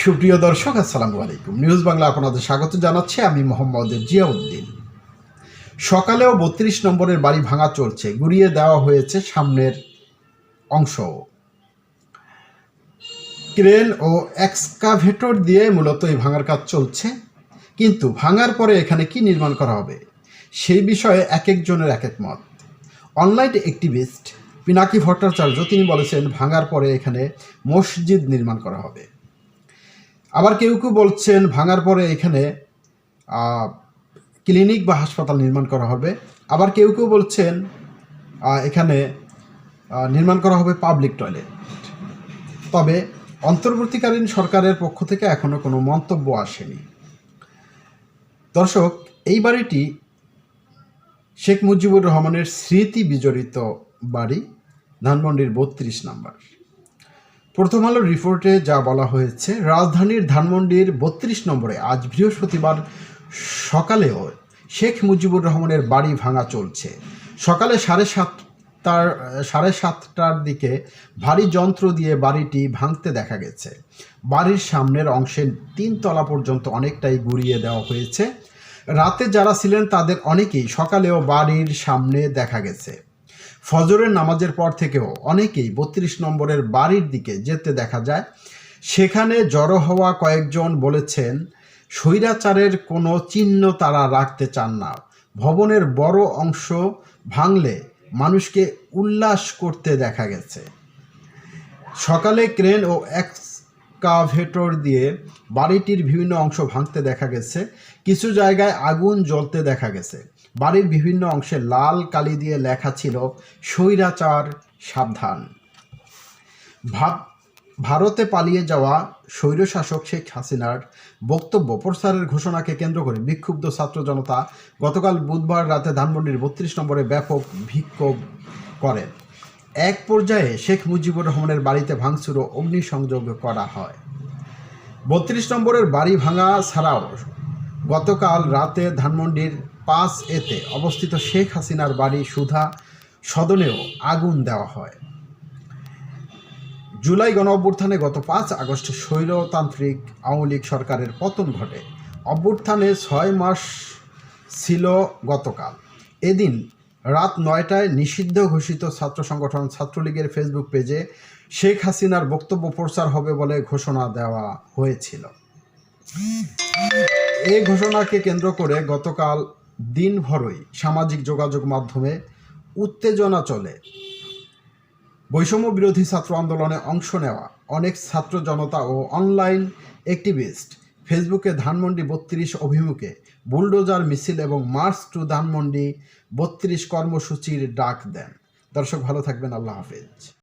সুপ্রিয় দর্শক, আসসালামু আলাইকুম। নিউজ বাংলা আপনাদের স্বাগত জানাচ্ছি আমি মোহাম্মদ জিয়াউদ্দিন। সকালেও বত্রিশ নম্বরের বাড়ি ভাঙা চলছে, গুড়িয়ে দেওয়া হয়েছে সামনের অংশ ক্রেন ও এক্সকাভেটর দিয়ে মূলত এই ভাঙার কাজ চলছে, কিন্তু ভাঙার পরে এখানে কি নির্মাণ করা হবে, সেই বিষয়ে এক একজনের এক এক মত। অনলাইন অ্যাক্টিভিস্ট পিনাকি ভট্টাচার্য তিনি বলেছেন, ভাঙার পরে এখানে মসজিদ নির্মাণ করা হবে। আবার কেউ কেউ বলছেন ভাঙার পরে এখানে ক্লিনিক বা হাসপাতাল নির্মাণ করা হবে। আবার কেউ কেউ বলছেন এখানে নির্মাণ করা হবে পাবলিক টয়লেট। তবে অন্তর্বর্তীকালীন সরকারের পক্ষ থেকে এখনও কোনো মন্তব্য আসেনি। দর্শক, এই বাড়িটি শেখ মুজিবুর রহমানের স্মৃতি বিজড়িত বাড়ি, ধানমন্ডির বত্রিশ নাম্বার। প্রথম আলো রিপোর্টে যা বলা হয়েছে, রাজধানীর ধানমন্ডির বত্রিশ নম্বরে আজ বৃহস্পতিবার সকালেও শেখ মুজিবুর রহমানের বাড়ি ভাঙা চলছে। সকালে সাড়ে সাতটার সাড়ে সাতটার দিকে ভারী যন্ত্র দিয়ে বাড়িটি ভাঙতে দেখা গেছে। বাড়ির সামনের অংশে তিন তলা পর্যন্ত অনেকটাই গুড়িয়ে দেওয়া হয়েছে। রাতে যারা ছিলেন তাদের অনেকেই সকালেও বাড়ির সামনে দেখা গেছে। ফজরের নামাজের পর থেকেও অনেকেই বত্রিশ নম্বরের বাড়ির দিকে যেতে দেখা যায়। সেখানে জড়ো হওয়া কয়েকজন বলেছেন, স্বৈরাচারের কোনো চিহ্ন তারা রাখতে চান না। ভবনের বড় অংশ ভাঙলে মানুষকে উল্লাস করতে দেখা গেছে। সকালে ক্রেন ও এক্সকাভেটর দিয়ে বাড়িটির বিভিন্ন অংশ ভাঙতে দেখা গেছে, কিছু জায়গায় আগুন জ্বলতে দেখা গেছে। বাড়ির বিভিন্ন অংশে লাল কালি দিয়ে লেখা ছিল, স্বৈরাচার, সাবধান। ভারতে পালিয়ে যাওয়া স্বৈরশাসক শেখ হাসিনার বক্তব্য প্রসারের ঘোষণাকে কেন্দ্র করে বিক্ষুব্ধ ছাত্র জনতা গতকাল বুধবার রাতে ধানমন্ডির বত্রিশ নম্বরে ব্যাপক বিক্ষোভ করেন এক পর্যায়ে শেখ মুজিবুর রহমানের বাড়িতে ভাঙচুর ও অগ্নিসংযোগ করা হয়। বত্রিশ নম্বরের বাড়ি ভাঙা ছাড়াও গতকাল রাতে ধানমন্ডির পাঁচ এতে অবস্থিত শেখ হাসিনার বাড়ি সুধা সদনেও আগুন দেওয়া হয়। জুলাই গণ অভ্যুত্থানে গত পাঁচ আগস্ট স্বৈরতান্ত্রিক আওয়ামী লীগ সরকারের পতন ঘটে। অভ্যুত্থানে ছয় মাস ছিল গতকাল। এদিন রাত নয়টায় নিষিদ্ধ ঘোষিত ছাত্র সংগঠন ছাত্রলীগের ফেসবুক পেজে শেখ হাসিনার বক্তব্য প্রচার হবে বলে ঘোষণা দেওয়া হয়েছিল। এই ঘোষণাকে কেন্দ্র করে গতকাল দিনভরই সামাজিক যোগাযোগ মাধ্যমে উত্তেজনা চলে। বৈষম্য বিরোধী ছাত্র আন্দোলনে অংশ নেওয়া অনেক ছাত্র জনতা ও অনলাইন অ্যাক্টিভিস্ট ফেসবুকে ধানমন্ডি বত্রিশ অভিমুখে বুলডোজার মিছিল এবং মার্চ টু ধানমন্ডি বত্রিশ কর্মসূচির ডাক দেন। দর্শক ভালো থাকবেন, আল্লাহ হাফেজ।